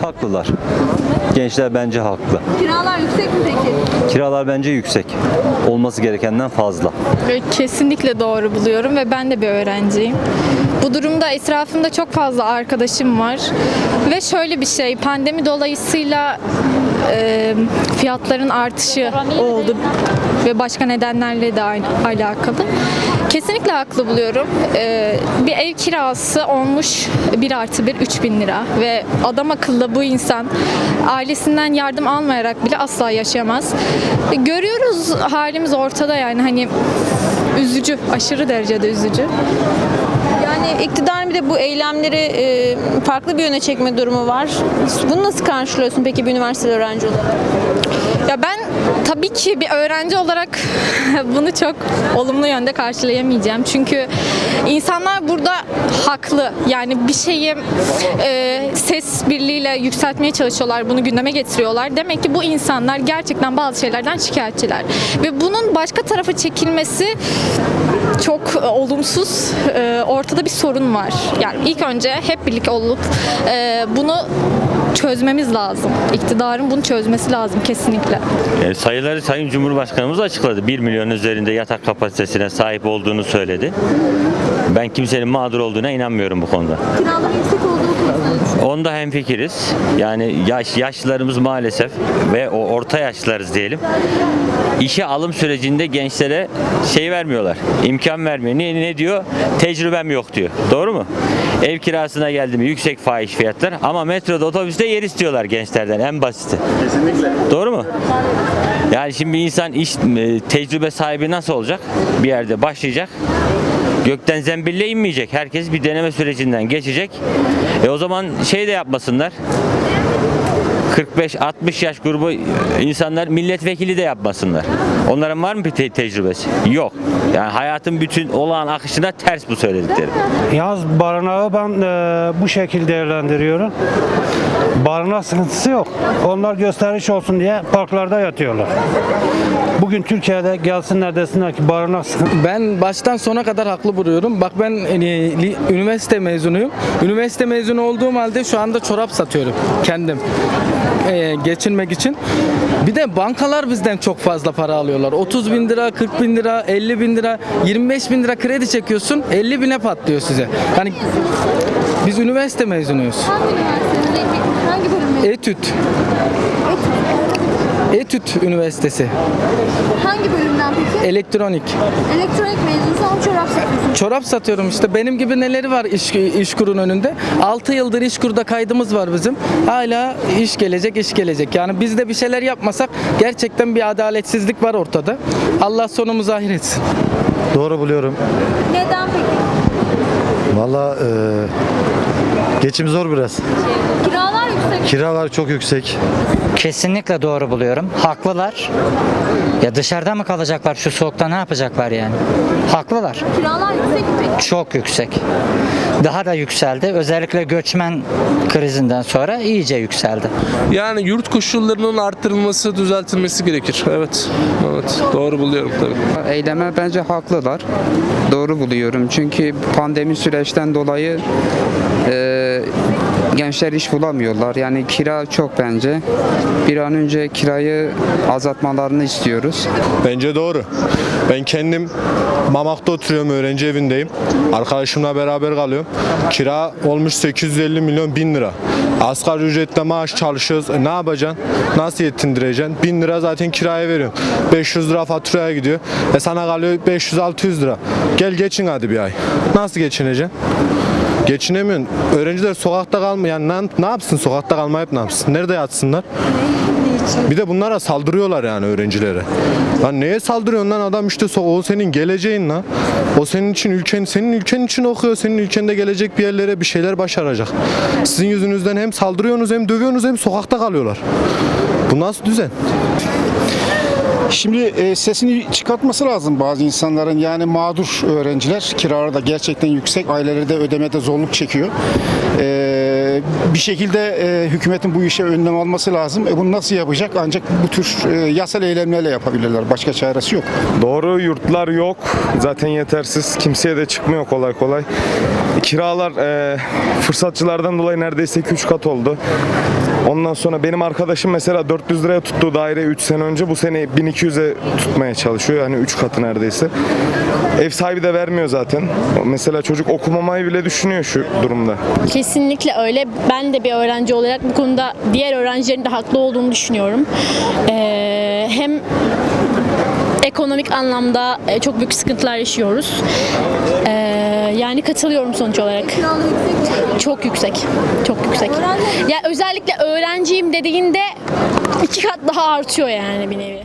Haklılar. Gençler bence haklı. Kiralar yüksek mi peki? Kiralar bence yüksek. Olması gerekenden fazla. Ve Kesinlikle doğru buluyorum ve ben de bir öğrenciyim. Bu durumda etrafımda çok fazla arkadaşım var ve şöyle bir şey pandemi dolayısıyla e, fiyatların artışı oldu ve başka nedenlerle de aynı alakalı. Kesinlikle haklı buluyorum. E, bir ev kirası olmuş 1 artı 1 bin lira ve adam akıllı bu insan ailesinden yardım almayarak bile asla yaşayamaz. E, Görüyoruz halimiz ortada yani hani üzücü, aşırı derecede üzücü. İktidarın bir de bu eylemleri e, farklı bir yöne çekme durumu var. Bunu nasıl karşılıyorsun peki bir üniversite öğrenci olarak? Ya ben tabii ki bir öğrenci olarak bunu çok olumlu yönde karşılayamayacağım. Çünkü insanlar burada haklı. Yani bir şeyi e, ses birliğiyle yükseltmeye çalışıyorlar. Bunu gündeme getiriyorlar. Demek ki bu insanlar gerçekten bazı şeylerden şikayetçiler. Ve bunun başka tarafa çekilmesi çok e, olumsuz. E, ortada bir sorun var. Yani ilk önce hep birlikte olup e, bunu çözmemiz lazım. İktidarın bunu çözmesi lazım kesinlikle. E, sayıları Sayın Cumhurbaşkanımız açıkladı. 1 milyon üzerinde yatak kapasitesine sahip olduğunu söyledi. Ben kimsenin mağdur olduğuna inanmıyorum bu konuda. Kiraların yüksek olduğu konusunda Onda hemfikiriz. Yani yaş yaşlılarımız maalesef ve o orta yaşlılarız diyelim. İşe alım sürecinde gençlere şey vermiyorlar. imkan vermiyor. Ne, ne diyor? Tecrübem yok diyor. Doğru mu? Ev kirasına geldi mi yüksek fahiş fiyatlar ama metroda otobüste yer istiyorlar gençlerden en basiti. Kesinlikle. Doğru mu? Yani şimdi insan iş tecrübe sahibi nasıl olacak? Bir yerde başlayacak. Gökten zembille inmeyecek. Herkes bir deneme sürecinden geçecek. E o zaman şey de yapmasınlar. 45-60 yaş grubu insanlar milletvekili de yapmasınlar. Onların var mı bir te- tecrübesi? Yok. Yani hayatın bütün olağan akışına ters bu söylediklerim. Yaz barınağı ben e, bu şekilde değerlendiriyorum. Barınak sıkıntısı yok. Onlar gösteriş olsun diye parklarda yatıyorlar. Bugün Türkiye'de gelsinler desinler ki barınak sıkıntısı. Ben baştan sona kadar haklı buluyorum. Bak ben e, li- üniversite mezunuyum. Üniversite mezunu olduğum halde şu anda çorap satıyorum kendim. e, geçinmek için. Bir de bankalar bizden çok fazla para alıyorlar. 30 bin lira, 40 bin lira, 50 bin lira, 25 bin lira kredi çekiyorsun. 50 bine patlıyor size. Yani biz üniversite mezunuyuz. hangi üniversite? Hangi bölüm? Etüt. Etüt Üniversitesi. Hangi bölümden peki? Elektronik. Elektronik mezunsun ama çorap satıyorsun. Çorap satıyorum işte. Benim gibi neleri var iş, işkurun önünde? 6 yıldır işkurda kaydımız var bizim. Hala iş gelecek, iş gelecek. Yani biz de bir şeyler yapmasak gerçekten bir adaletsizlik var ortada. Allah sonumuzu ahir etsin. Doğru buluyorum. Neden peki? Valla e, geçim zor biraz. Kiralar yüksek. Kiralar çok yüksek. Kesinlikle doğru buluyorum. Haklılar. Ya dışarıda mı kalacaklar şu soğukta ne yapacaklar yani? Haklılar. Kiralar yüksek mi peki? Çok yüksek. Daha da yükseldi. Özellikle göçmen krizinden sonra iyice yükseldi. Yani yurt koşullarının artırılması, düzeltilmesi gerekir. Evet. Evet. Doğru buluyorum tabii. Eyleme bence haklılar. Doğru buluyorum. Çünkü pandemi süreçten dolayı e, gençler iş bulamıyorlar. Yani kira çok bence. Bir an önce kirayı azaltmalarını istiyoruz. Bence doğru. Ben kendim Mamak'ta oturuyorum, öğrenci evindeyim. Arkadaşımla beraber kalıyorum. Kira olmuş 850 milyon bin lira. Asgari ücretle maaş çalışıyoruz. E ne yapacaksın? Nasıl yetindireceksin? 1000 lira zaten kiraya veriyorsun. 500 lira faturaya gidiyor. E sana kalıyor 500-600 lira. Gel geçin hadi bir ay. Nasıl geçineceksin? Geçinemiyorsun. Öğrenciler sokakta kalmıyor. Yani ne, ne yapsın sokakta kalmayıp ne yapsın? Nerede yatsınlar? Bir de bunlara saldırıyorlar yani öğrencilere. Lan neye saldırıyorsun lan adam işte o senin geleceğin lan. O senin için ülken senin ülken için okuyor. Senin ülkende gelecek bir yerlere bir şeyler başaracak. Sizin yüzünüzden hem saldırıyorsunuz hem dövüyorsunuz hem sokakta kalıyorlar. Bu nasıl düzen? Şimdi e, sesini çıkartması lazım bazı insanların yani mağdur öğrenciler kiraları da gerçekten yüksek aileleri de ödemede zorluk çekiyor. E, bir şekilde e, hükümetin bu işe önlem alması lazım. E, bunu nasıl yapacak? Ancak bu tür e, yasal eylemlerle yapabilirler. Başka çaresi yok. Doğru yurtlar yok. Zaten yetersiz. Kimseye de çıkmıyor kolay kolay. Kiralar e, fırsatçılardan dolayı neredeyse 2-3 kat oldu. Ondan sonra benim arkadaşım mesela 400 liraya tuttuğu daireyi 3 sene önce bu sene 1200'e tutmaya çalışıyor. Yani 3 katı neredeyse. Ev sahibi de vermiyor zaten. Mesela çocuk okumamayı bile düşünüyor şu durumda. Kesinlikle öyle. Ben de bir öğrenci olarak bu konuda diğer öğrencilerin de haklı olduğunu düşünüyorum. Ee, hem ekonomik anlamda e, çok büyük sıkıntılar yaşıyoruz. Ee, yani katılıyorum sonuç olarak. Çok yüksek. Çok yüksek. Ya özellikle öğrenciyim dediğinde iki kat daha artıyor yani bir nevi.